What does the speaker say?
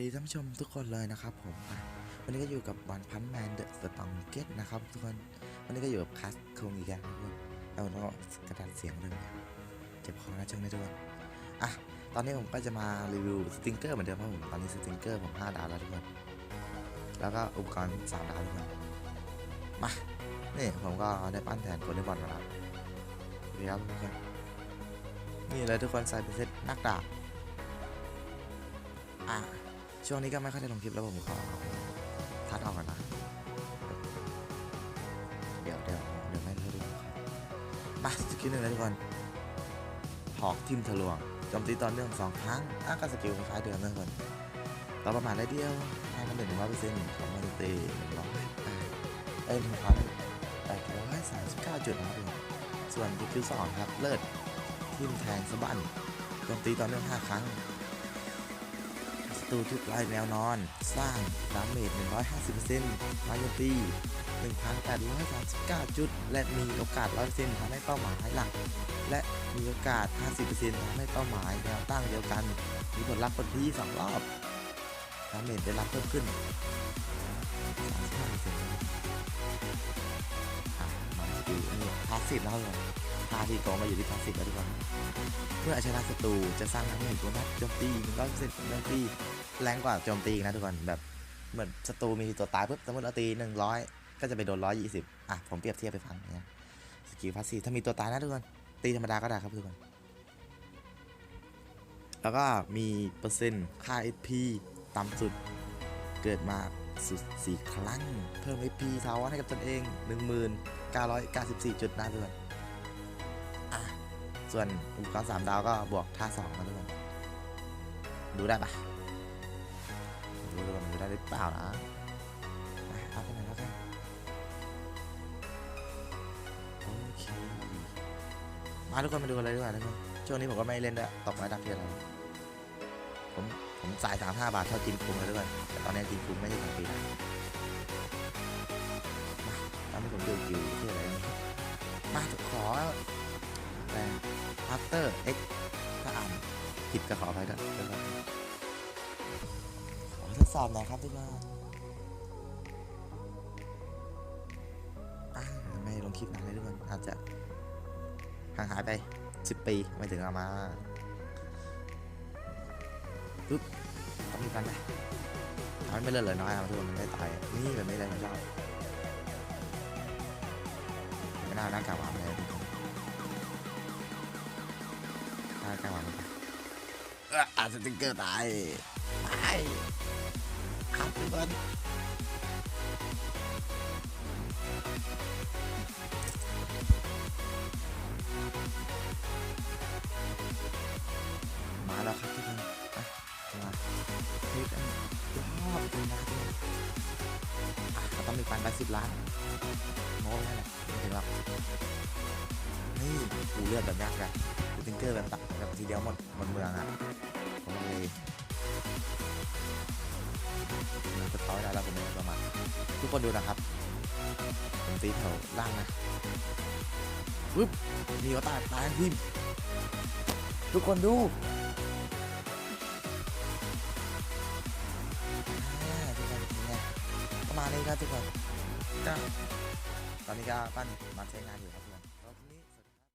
ดีท่านผู้ชมทุกคนเลยนะครับผมวันนี้ก็อยู่กับวันพันแมนเดอะสตองเก็ตนะครับทุกคนวันนี้ก็อยู่กับคัสคงอีกแล้วทุกคนแล้วก็กระดานเสียงเรื่งเจ็บคอนะช่วงนี้ทุกคนอะตอนนี้ผมก็จะมารีวิวสติงเกอร์เหมือนเดิมครับผมตอนนี้สติงเกอร์ผม5ดาวแล้วทุกคนแล้วก็อุปกรณ์3ดาวทุกคนมานี่ผมก็ได้ปั้นแทนโกลเด้นบอลมาแล้วนี่ครับทุกคนนี่เลยทุกคนใส่เป็นเซตนักดาบอะ ช่วงนี้ก็ไม่ค่อยได้ลงคลิปแล้วผมขอทัดออกก่อนนะ เดี๋ยวเดี๋ยวเดี๋ยวไม่ได้ดูครับมาสกิลหนึ่งเลยทุกคนหอกทิมทะลวงโจมตีต่อเนื่องสองครั้งอะก็สกิลคล้ายเดิมนะทุกคนต่อประมาณได้เดียวให้มันหนึ่งร้อยเปอร์เซ็นต์ของมันตีหนึ่งร้อยเอ้ยหนึ่งพันแปดร้อยสามสิบเก้าจุดนะทุกคนส่วนสกิลสองครับเลิศทิมแทงสะบั้นโจมตีต่อเนื่องห้าครั้ง ตูทุกรายแนวนอน สร้างดาเมจ 150%มาโจมตี1,839 จุด และมีโอกาส 100%ทำให้เป้าหมายหลัก และมีโอกาส 50%ทำให้เป้าหมายแนวตั้งเดียวกัน มีผลลัพธ์คนที่ 2 รอบดาเมจได้รับเพิ่มขึ้น35%มาสกิลอันนี้พาสซีฟแล้วเลย พาที่กองมาอยู่ที่พาสซีฟแล้วทุกคนเมื่อเอาชนะศัตรูจะสร้างดาเมจโบนัสโจมตีหนึ่งร้อยเปอร์เซ็นต์โจมตีแรงกว่าโจมตีนะทุกคนแบบเหมือนศัตรูมีตัวตายปุ๊บสมมติเราตีหนึ่งร้อยก็จะไปโดนร้อยยี่สิบอะผมเปรียบเทียบไปฟังนี่ยสกิลพาสซีถ้ามีตัวตายนะทุกคนตีธรรมดาก็ได้ครับทุกคนแล้วก็มีเปอร์เซ็นต์ค่า SP ต่ำสุดเกิดมาสุดสี่ครั้ง เพิ่ม SP ทาวให้กับตนเอง 1994จุดนะทุกคน ส่วนอุปกรณ์สามดาวก็บวกท่าสองมาด้วยกันดูได้ปะดูดูดูได้หรือเปล่านะเอาไปไหนแล้วกันโอเคมาทุกคนมาดูกันเลยดีกว่าทุกคนช่วงนี้ผมก็ไม่เล่นด้วยตกไม้ดักเทียอะไรผมผมจ่ายสามห้าบาทเท่าจินคุงเลยทุกคนแต่ตอนนี้จินคุงไม่ได้ทำฟรีแล้วมาตอนนี้ผมดูกิวที่อะไรมาขอ แต่ after x ถ้าอ่านผิดก็ขออภัยด้วยนะครับขอทดสอบหน่อยครับทุกคนอะไม่ลงคลิปนานเลยทุกคนอาจจะห่างหายไป10ปีไม่ถึงเอามาปึ๊บต้องมีกันไหมทำให้ไม่เลือดเหลือน้อยเอาทุกคนมันไม่ตายนี่แบบไม่ได้ผมชอบไม่น่าหน้ากากหวานเลยากลางวันมันเอาสติ๊กเกอร์ตายตายครับทุกคนมาแล้วครับทุกคนอะมาเฮ้ยกันรอบเลยนะทุกคนอะเราต้องมีปันไปสิบล้านโม้นั่นแหละไม่ถึงหรอกนี่กูเลือดแบบยากเลยสติ๊ก เกอร์แบบตักแบบทีเดียวหมดหมดเมืองอะผมเลยมันจะต้อยได้แล้วผมไม่ประมาททุกคนดูนะครับ ผมตีแถวล่างนะปึ๊บมีก็ตายตายทีมทุกคนดูทุกคนเป็นไงประมาณนี้ครับทุกคนก็ตอนนี้ก็ปั้นมาใช้งานอยู่ครับ